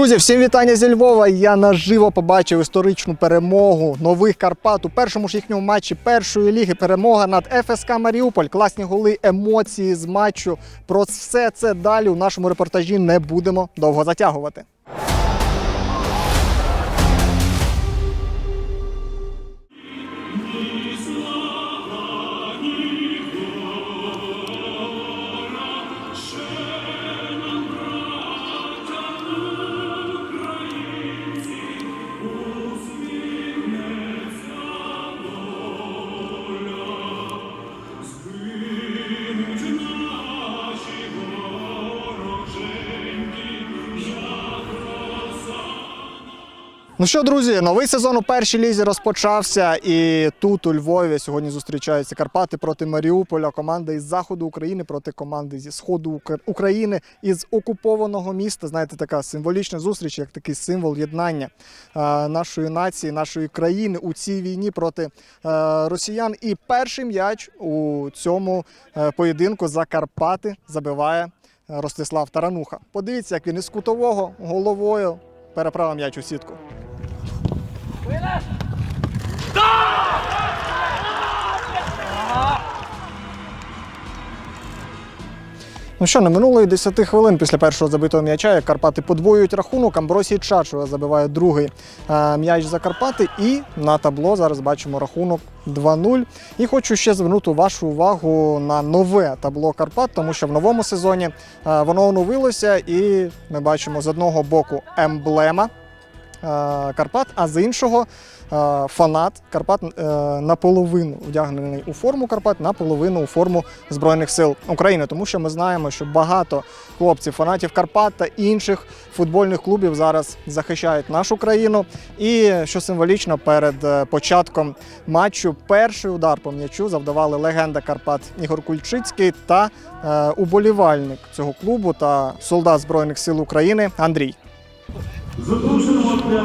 Друзі, всім вітання зі Львова. Я наживо побачив історичну перемогу нових Карпат у першому ж їхньому матчі першої ліги. Перемога над ФСК Маріуполь. Класні голи, емоції з матчу. Про все це далі у нашому репортажі не будемо довго затягувати. Ну що, друзі, новий сезон у першій лізі розпочався. І тут у Львові сьогодні зустрічаються Карпати проти Маріуполя. Команда із заходу України проти команди зі сходу Ук- України із окупованого міста. Знаєте, така символічна зустріч, як такий символ єднання е, нашої нації, нашої країни у цій війні проти е, росіян. І перший м'яч у цьому е, поєдинку за Карпати забиває. Ростислав Тарануха. Подивіться, як він із кутового головою переправив м'яч у сітку. Ну що, не минуло і 10 хвилин після першого забитого м'яча, як Карпати подвоюють рахунок, Амбросій Чачуа забиває другий е, м'яч за Карпати. І на табло зараз бачимо рахунок 2-0. І хочу ще звернути вашу увагу на нове табло Карпат, тому що в новому сезоні е, воно оновилося, і ми бачимо з одного боку емблема. е, Карпат, а з іншого фанат Карпат е, наполовину вдягнений у форму Карпат, наполовину у форму Збройних сил України. Тому що ми знаємо, що багато хлопців, фанатів Карпат та інших футбольних клубів зараз захищають нашу країну. І що символічно, перед е, початком матчу перший удар по м'ячу завдавали легенда Карпат Ігор Кульчицький та е, уболівальник цього клубу та солдат Збройних сил України Андрій. Запрошуємо для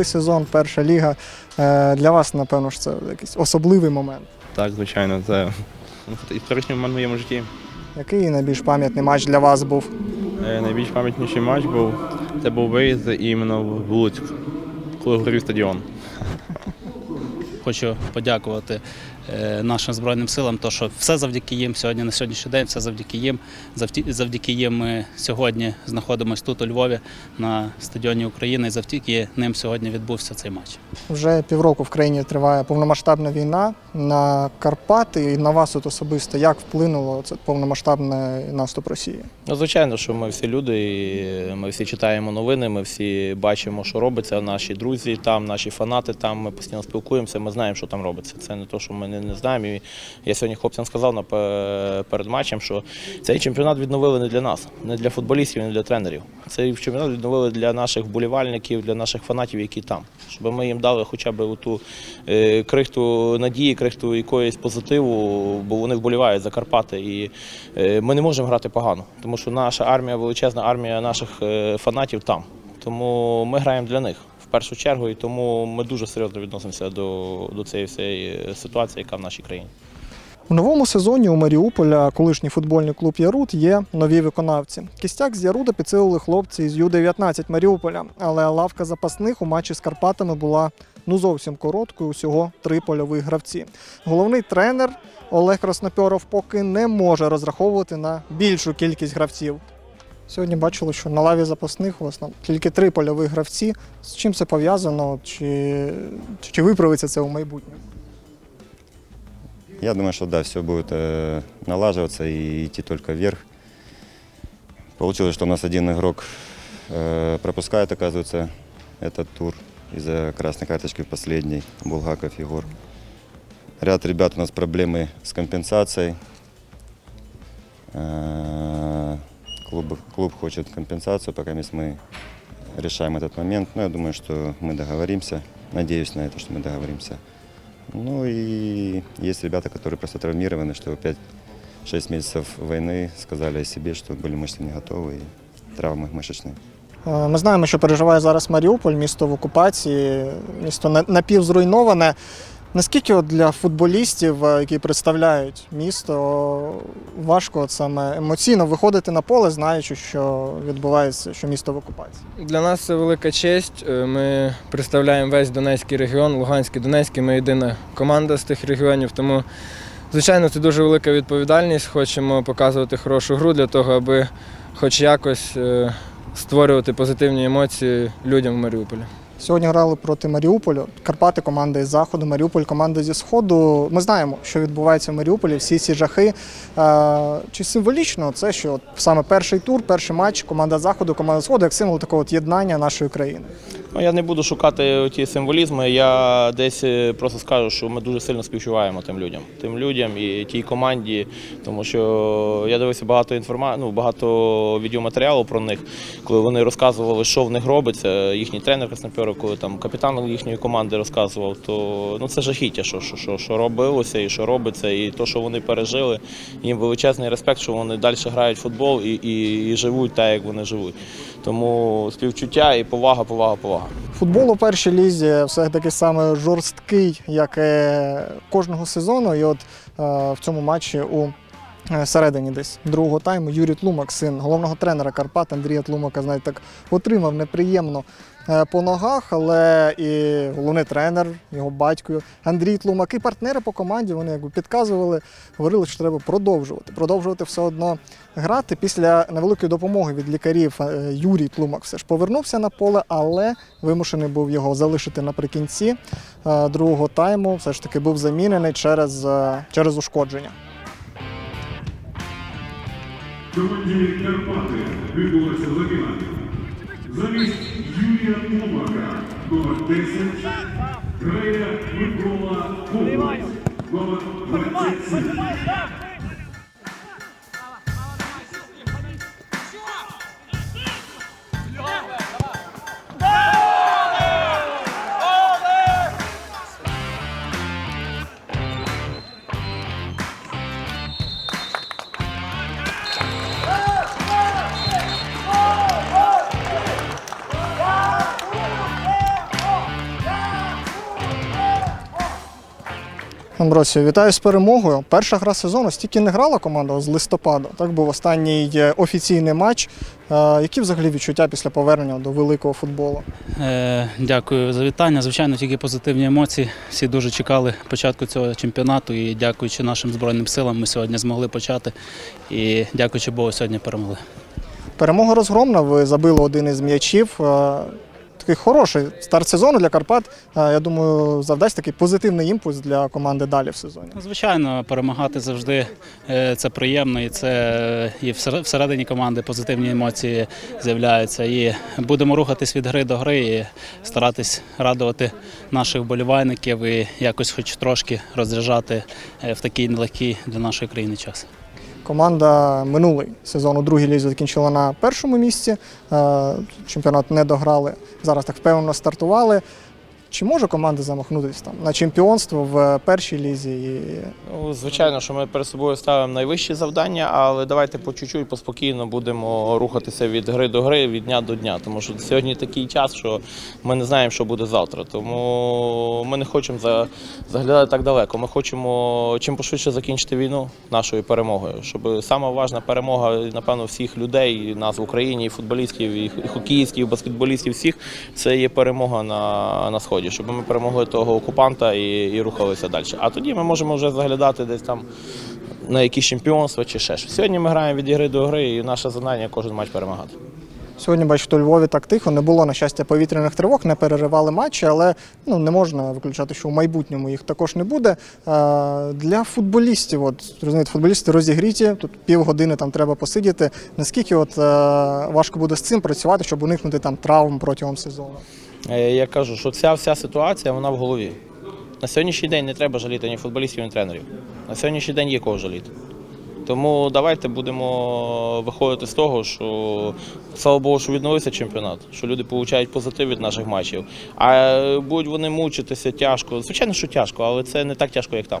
Новий сезон, перша ліга. Е, Для вас, напевно, ж це якийсь особливий момент. Так, звичайно, це історичний момент в моєму житті. Який найбільш пам'ятний матч для вас був? Е, Найбільш пам'ятніший матч був це був виїзд іменно в Луцьк, коли горів стадіон. Хочу подякувати нашим Збройним силам, то що все завдяки їм сьогодні на сьогоднішній день, все завдяки їм. Завдяки їм ми сьогодні знаходимося тут у Львові на стадіоні України. І завдяки ним сьогодні відбувся цей матч. Вже півроку в країні триває повномасштабна війна на Карпати і на вас от особисто. Як вплинуло це повномасштабний наступ Росії? Ну, звичайно, що ми всі люди, і ми всі читаємо новини, ми всі бачимо, що робиться. Наші друзі там, наші фанати там. Ми постійно спілкуємося. Ми знаємо, що там робиться. Це не те, що ми не, не, знаємо. І я сьогодні хлопцям сказав перед матчем, що цей чемпіонат відновили не для нас, не для футболістів, не для тренерів. Цей чемпіонат відновили для наших вболівальників, для наших фанатів, які там, щоб ми їм дали хоча б ту е, крихту надії, крихту якоїсь позитиву, бо вони вболівають за Карпати. І е, ми не можемо грати погано, тому що наша армія, величезна армія наших е, фанатів там. Тому ми граємо для них першу чергу, і тому ми дуже серйозно відносимося до, до цієї всієї ситуації, яка в нашій країні. У новому сезоні у Маріуполя колишній футбольний клуб Ярут є нові виконавці. Кістяк з Яруда підсилили хлопці з Ю-19 Маріуполя, але лавка запасних у матчі з Карпатами була ну зовсім короткою, усього три польових гравці. Головний тренер Олег Краснопьоров поки не може розраховувати на більшу кількість гравців. Сьогодні бачили, що на лаві запасних у вас там тільки три польових гравці. З чим це пов'язано? Чи, чи виправиться це у майбутньому? Я думаю, что да, все будет э, налаживаться и идти только вверх. Получилось, что у нас один игрок э, пропускает, оказывается, этот тур из-за красной карточки в последней, Булгаков Егор. Ряд ребят у нас проблемы с компенсацией. Э, Клуб, клуб хочет компенсацию, пока мы решаем этот момент. Но я думаю, что мы договоримся. Надеюсь на это, что мы договоримся. Ну и есть ребята, которые просто травмированы, что 5-6 месяцев войны сказали о себе, что были мышцы не готовы и травмы мышечные. Е, Ми знаємо, що переживає зараз Маріуполь, місто в окупації, місто на- напівзруйноване. Наскільки от для футболістів, е, які представляють місто, важко от саме емоційно виходити на поле, знаючи, що відбувається, що місто в окупації? Для нас це велика честь. Е, Ми представляємо весь Донецький регіон, Луганський, Донецький. Ми єдина команда з тих регіонів. Тому, звичайно, це дуже велика відповідальність. Хочемо показувати хорошу гру для того, аби хоч якось е, створювати позитивні емоції людям в Маріуполі. Сьогодні грали проти Маріуполю. Карпати команда із заходу, Маріуполь команда зі сходу. Ми знаємо, що відбувається в Маріуполі, всі ці жахи. Е, Чи символічно це, що саме перший тур, перший матч, команда заходу, команда сходу, як символ такого от єднання нашої країни? Ну, я не буду шукати ті символізми. Я десь е, просто скажу, що ми дуже сильно співчуваємо тим людям, тим людям і тій команді, тому що я дивився багато інформа... ну, багато відеоматеріалу про них, коли вони розказували, що в них робиться. Їхній тренер Краснопьоров, коли там капітан їхньої команди розказував, то ну це жахіття, що, що, що, що робилося і що робиться, і то, що вони пережили. Їм величезний респект, що вони далі грають в футбол і, і, і живуть так, як вони живуть. Тому співчуття і повага, повага, повага. Футбол у першій лізі все-таки саме жорсткий, як кожного сезону. І от е, в цьому матчі у е, середині десь другого тайму Юрій Тлумак, син головного тренера Карпат Андрія Тлумака, знаєте, так отримав неприємно по ногах, але і головний тренер, його батько Андрій Тлумак, і партнери по команді вони якби підказували, говорили, що треба продовжувати. Продовжувати все одно грати. Після невеликої допомоги від лікарів е, Юрій Тлумак все ж повернувся на поле, але вимушений був його залишити наприкінці е, другого тайму. Все ж таки був замінений через, е, через ушкодження. Команді Карпати відбулася заміна. Замість Юрія Тлумака, номер 10, Грея Микола Коваль, номер 27. Амбросію, вітаю з перемогою. Перша гра сезону стільки не грала команда з листопада. Так був останній е, офіційний матч. Е, Які взагалі відчуття після повернення до великого футболу? Е, Дякую за вітання. Звичайно, тільки позитивні емоції. Всі дуже чекали початку цього чемпіонату і дякуючи нашим Збройним силам, ми сьогодні змогли почати. І дякуючи Богу, сьогодні перемогли. Перемога розгромна. Ви забили один із м'ячів. Такий хороший старт сезону для Карпат. Е, Я думаю, завдасть такий позитивний імпульс для команди далі в сезоні. Ну, Звичайно, перемагати завжди е, це приємно, і це е, і всередині команди позитивні емоції з'являються. І будемо рухатись від гри до гри і старатись радувати наших вболівальників і якось, хоч трошки розряджати в такий нелегкий для нашої країни час. Команда минулий сезон у другій лізі закінчила на першому місці. Е, Чемпіонат не дограли. Зараз так впевнено стартували. Чи може команда замахнутися там на чемпіонство в першій лізі? І Ну, звичайно, що ми перед собою ставимо найвищі завдання, але давайте по чуть-чуть, поспокійно будемо рухатися від гри до гри, від дня до дня. Тому що сьогодні такий час, що ми не знаємо, що буде завтра. Тому ми не хочемо заглядати так далеко. Ми хочемо чим пошвидше закінчити війну нашою перемогою. Щоб сама важна перемога, напевно, всіх людей, нас в Україні, і футболістів, і хокеїстів, і баскетболістів, всіх це є перемога на, на сході, щоб ми перемогли того окупанта і, і рухалися далі. А тоді ми можемо вже заглядати десь там на якісь чемпіонства чи ще щось. Сьогодні ми граємо від ігри до гри, і наше завдання кожен матч перемагати. Сьогодні, бачите, у Львові так тихо, не було, на щастя, повітряних тривог, не переривали матчі, але ну, не можна виключати, що в майбутньому їх також не буде. Е, Для футболістів, от, розумієте, футболісти розігріті, тут півгодини там треба посидіти. Наскільки от, е, важко буде з цим працювати, щоб уникнути там травм протягом сезону? Е, Я кажу, що ця вся ситуація вона в голові. На сьогоднішній день не треба жаліти ні футболістів, ні тренерів. На сьогоднішній день є кого жаліти. Тому давайте будемо виходити з того, що слава Богу, що відновився чемпіонат, що люди отримують позитив від наших матчів. А будуть вони мучитися тяжко. Звичайно, що тяжко, але це не так тяжко, як там.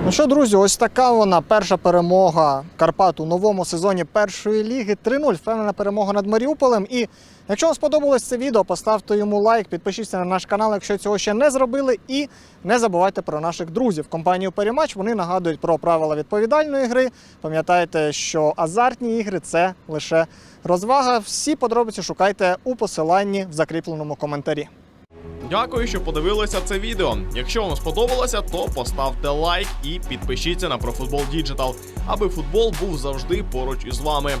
Ну що, друзі, ось така вона перша перемога Карпат у новому сезоні першої ліги. 3-0. Впевнена перемога над Маріуполем. І якщо вам сподобалось це відео, поставте йому лайк, підпишіться на наш канал, якщо цього ще не зробили. І не забувайте про наших друзів. Компанію Перемач вони нагадують про правила відповідальної гри. Пам'ятайте, що азартні ігри це лише розвага. Всі подробиці шукайте у посиланні в закріпленому коментарі. Дякую, що подивилися це відео. Якщо вам сподобалося, то поставте лайк і підпишіться на ProFootball Digital, аби футбол був завжди поруч із вами.